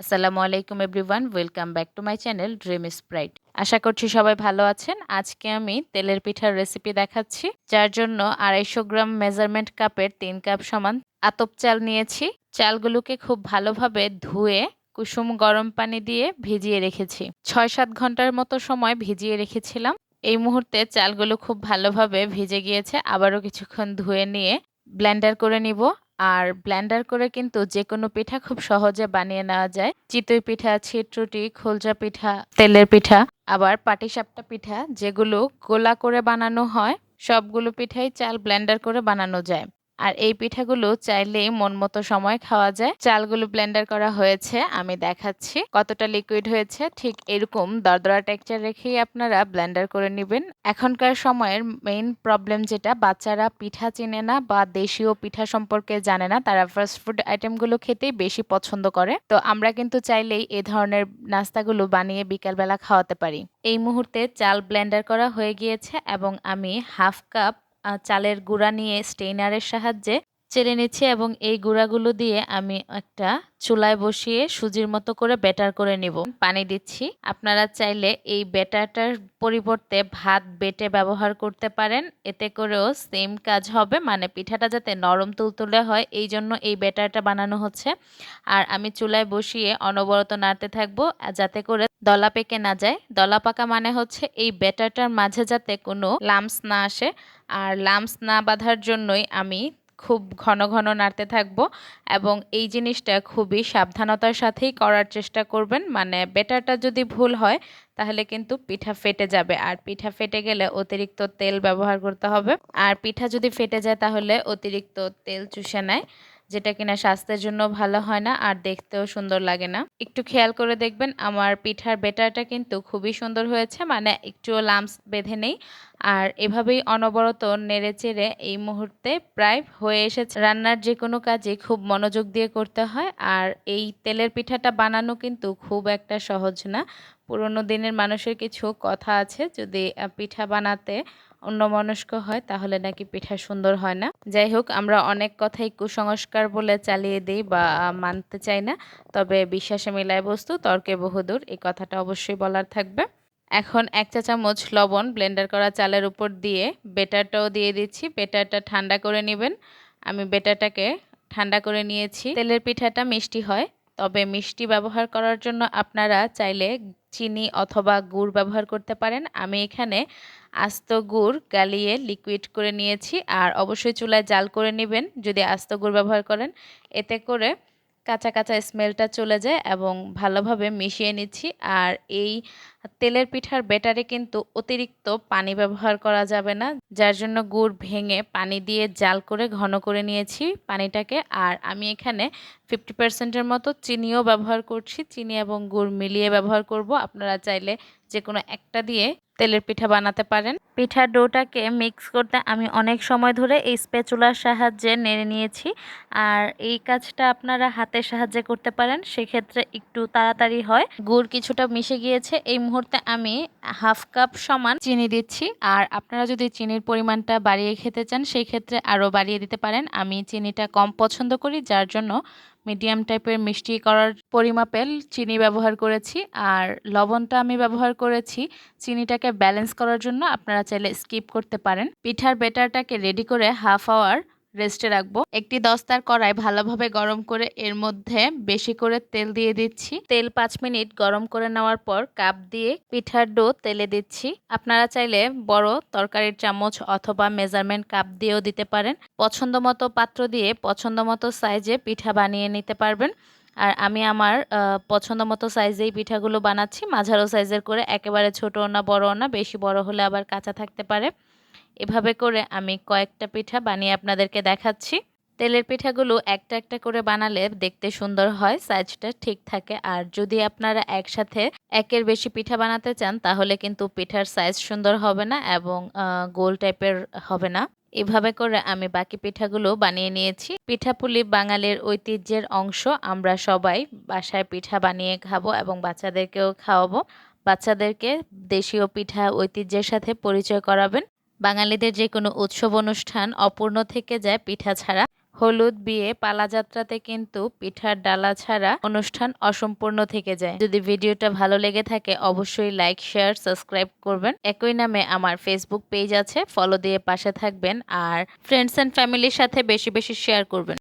আসসালামু আলাইকুম everyone, welcome back to my channel Dream Sprite. আশা করছি সবাই ভালো আছেন। আজকে আমি তেলের পিঠার রেসিপি দেখাচ্ছি, যার জন্য আড়াইশো গ্রাম মেজারমেন্ট কাপের তিন কাপ সমান আতপ চাল নিয়েছি। চালগুলোকে খুব ভালোভাবে ধুয়ে কুসুম গরম পানি দিয়ে ভিজিয়ে রেখেছি। ছয় সাত ঘণ্টার মতো সময় ভিজিয়ে রেখেছিলাম। এই মুহূর্তে চালগুলো খুব ভালোভাবে ভিজে গিয়েছে। আবারও কিছুক্ষণ ধুয়ে নিয়ে ব্লেন্ডার করে নিব। আর ব্ল্যান্ডার করে কিন্তু যে কোনো পিঠা খুব সহজে বানিয়ে নেওয়া যায়। চিতই পিঠা, ছিটরুটি খোলজা পিঠা, তেলের পিঠা, আবার পাটিসাপটা পিঠা, যেগুলো গোলা করে বানানো হয়, সবগুলো পিঠাই চাল ব্ল্যান্ডার করে বানানো যায়। আর এই পিঠাগুলো চাইলেই মন মতো সময় খাওয়া যায়। চালগুলো ব্লেন্ডার করা হয়েছে, আমি দেখাচ্ছি কতটা লিকুইড হয়েছে। ঠিক এরকম দরদরা টেক্সচার রেখেই আপনারা ব্লেন্ডার করে নেবেন। এখনকার সময়ের মেইন প্রবলেম যেটা, বাচ্চারা পিঠা চেনে না বা দেশীয় পিঠা সম্পর্কে জানে না, তারা ফাস্ট ফুড আইটেমগুলো খেতেই বেশি পছন্দ করে। তো আমরা কিন্তু চাইলেই এ ধরনের নাস্তাগুলো বানিয়ে বিকালবেলা খাওয়াতে পারি। এই মুহূর্তে চাল ব্লেন্ডার করা হয়ে গিয়েছে এবং আমি হাফ কাপ চালের গুঁড়া নিয়ে স্টেইনারের সাহায্যে চেলে নিচ্ছি এবং এই গুঁড়াগুলো দিয়ে আমি একটা চুলায় বসিয়ে সুজির মতো করে ব্যাটার করে নিব। পানি দিচ্ছি। আপনারা চাইলে এই ব্যাটারটার পরিবর্তে ভাত বেটে ব্যবহার করতে পারেন। এতে করেও সেম কাজ হবে মানে পিঠাটা যাতে নরম তুলতুলে হয়, এই জন্য এই ব্যাটারটা বানানো হচ্ছে। আর আমি চুলায় বসিয়ে অনবরত নাড়তে থাকব যাতে করে দলা পেকে না যায়। দলা পাকা মানে হচ্ছে এই ব্যাটারটার মাঝে যাতে কোনো লামস না আসে। আর লামস না বাঁধার জন্যই আমি খুব ঘন ঘন নাড়তে থাকব এবং এই জিনিসটা খুবই সাবধানতার সাথেই করার চেষ্টা করবেন। মানে বেটারটা যদি ভুল হয়, তাহলে কিন্তু পিঠা ফেটে যাবে। আর পিঠা ফেটে গেলে অতিরিক্ত তেল ব্যবহার করতে হবে। আর পিঠা যদি ফেটে যায়, তাহলে অতিরিক্ত তেল চুষে নেয়। যেটা কিনা স্বাস্থ্যের জন্য ভালো হয় না আর দেখতেও সুন্দর লাগে না। একটু খেয়াল করে দেখবেন, আমার পিঠার বেটারটা কিন্তু খুবই সুন্দর হয়েছে মানে একটুও লামস বেঁধে নেই। আর এভাবেই অনবরত নেড়ে চেড়ে এই মুহূর্তে প্রায় হয়ে এসেছে। রান্নার যে কোনো কাজে খুব মনোযোগ দিয়ে করতে হয়, আর এই তেলের পিঠাটা বানানো কিন্তু খুব একটা সহজ না। পুরোনো দিনের মানুষের কিছু কথা আছে, যদি পিঠা বানাতে অন্যমনস্ক হয়, তাহলে নাকি পিঠা সুন্দর হয় না। যাই হোক, আমরা অনেক কথাই কুসংস্কার বলে চালিয়ে দিই বা মানতে চাই না, তবে বিশ্বাসে মিলায় বস্তু, তর্কে বহুদূর, এই কথাটা অবশ্যই বলার থাকবে। এখন এক চা চামচ লবণ ব্লেন্ডার করা চালের উপর দিয়ে বেটারটাও দিয়ে দিচ্ছি। বেটারটা ঠান্ডা করে নেবেন। আমি বেটারটাকে ঠান্ডা করে নিয়েছি। তেলের পিঠাটা মিষ্টি হয়, তবে মিষ্টি ব্যবহার করার জন্য আপনারা চাইলে চিনি অথবা গুড় ব্যবহার করতে পারেন। আমি এখানে আস্ত গুড় গালিয়ে লিকুইড করে নিয়েছি আর অবশ্যই চুলায় জাল করে নেবেন যদি আস্ত গুড় ব্যবহার করেন। এতে করে কাঁচা কাঁচা স্মেলটা চলে যায় এবং ভালোভাবে মিশিয়ে নিচ্ছি। আর এই তেলের পিঠার বেটারে কিন্তু অতিরিক্ত পানি ব্যবহার করা যাবে না, যার জন্য গুড় ভেঙে পানি দিয়ে জাল করে ঘন করে নিয়েছি পানিটাকে। আর আমি এখানে ফিফটি পার্সেন্টের মতো চিনিও ব্যবহার করছি। চিনি এবং গুড় মিলিয়ে ব্যবহার করব। আপনারা চাইলে যে কোনো একটা দিয়ে তেলের পিঠা বানাতে পারেন। পিঠার ডোটাকে মিক্স করতে আমি অনেক সময় ধরে এই স্পেচুলার সাহায্যে নেড়ে নিয়েছি। আর এই কাজটা আপনারা হাতের সাহায্যে করতে পারেন, সেক্ষেত্রে একটু তাড়াতাড়ি হয়। গুড় কিছুটা মিশে গিয়েছে, এই মুহূর্তে আমি হাফ কাপ সমান চিনি দিচ্ছি। আর আপনারা যদি চিনির পরিমাণটা বাড়িয়ে খেতে চান সেই ক্ষেত্রে আরও বাড়িয়ে দিতে পারেন। আমি চিনিটা কম পছন্দ করি, যার জন্য মিডিয়াম টাইপের মিষ্টি করার পরিমাপের চিনি ব্যবহার করেছি আর লবণটা আমি ব্যবহার করেছি। চিনিটাকে ব্যালেন্স করার জন্য আপনারা চাইলে স্কিপ করতে পারেন। পিঠার বেটারটাকে রেডি করে হাফ আওয়ার রেস্টে রাখব। একটি দস্তার কড়াই ভালোভাবে গরম করে এর মধ্যে বেশি করে তেল দিয়ে দিচ্ছি। তেল পাঁচ মিনিট গরম করে নেওয়ার পর কাপ দিয়ে পিঠার ডো তেলে দিচ্ছি। আপনারা চাইলে বড় তরকারির চামচ অথবা মেজারমেন্ট কাপ দিয়েও দিতে পারেন। পছন্দ মতো পাত্র দিয়ে পছন্দ মতো সাইজে পিঠা বানিয়ে নিতে পারবেন। আর আমি আমার পছন্দ মতো সাইজেই পিঠাগুলো বানাচ্ছি। মাঝারো সাইজের করে একেবারে ছোটো না বড় না, বেশি বড় হলে আবার কাঁচা থাকতে পারে। এভাবে করে আমি কয়েকটা পিঠা বানিয়ে আপনাদেরকে দেখাচ্ছি। তেলের পিঠাগুলো একটা একটা করে বানালে দেখতে সুন্দর হয়, সাইজটা ঠিক থাকে। আর যদি আপনারা একসাথে একের বেশি পিঠা বানাতে চান, তাহলে কিন্তু পিঠার সাইজ সুন্দর হবে না এবং গোল টাইপের হবে না। এভাবে করে আমি বাকি পিঠাগুলো বানিয়ে নিয়েছি। পিঠাপুলি বাঙালির ঐতিহ্যের অংশ। আমরা সবাই বাসায় পিঠা বানিয়ে খাব এবং বাচ্চাদেরকেও খাওয়াবো। বাচ্চাদেরকে দেশীয় পিঠা ঐতিহ্যের সাথে পরিচয় করাবেন। বাঙালিদের যে কোনো উৎসব অনুষ্ঠান অপূর্ণ থেকে যায় পিঠা ছাড়া। হলুদ, বিয়ে, পালাযাত্রাতে কিন্তু পিঠার ডালা ছাড়া অনুষ্ঠান অসম্পূর্ণ থেকে যায়। যদি ভিডিওটা ভালো লেগে থাকে, অবশ্যই লাইক, শেয়ার, সাবস্ক্রাইব করবেন। একই নামে আমার ফেসবুক পেজ আছে ফলো দিয়ে পাশে থাকবেন আর ফ্রেন্ডস অ্যান্ড ফ্যামিলির সাথে বেশি বেশি শেয়ার করবেন।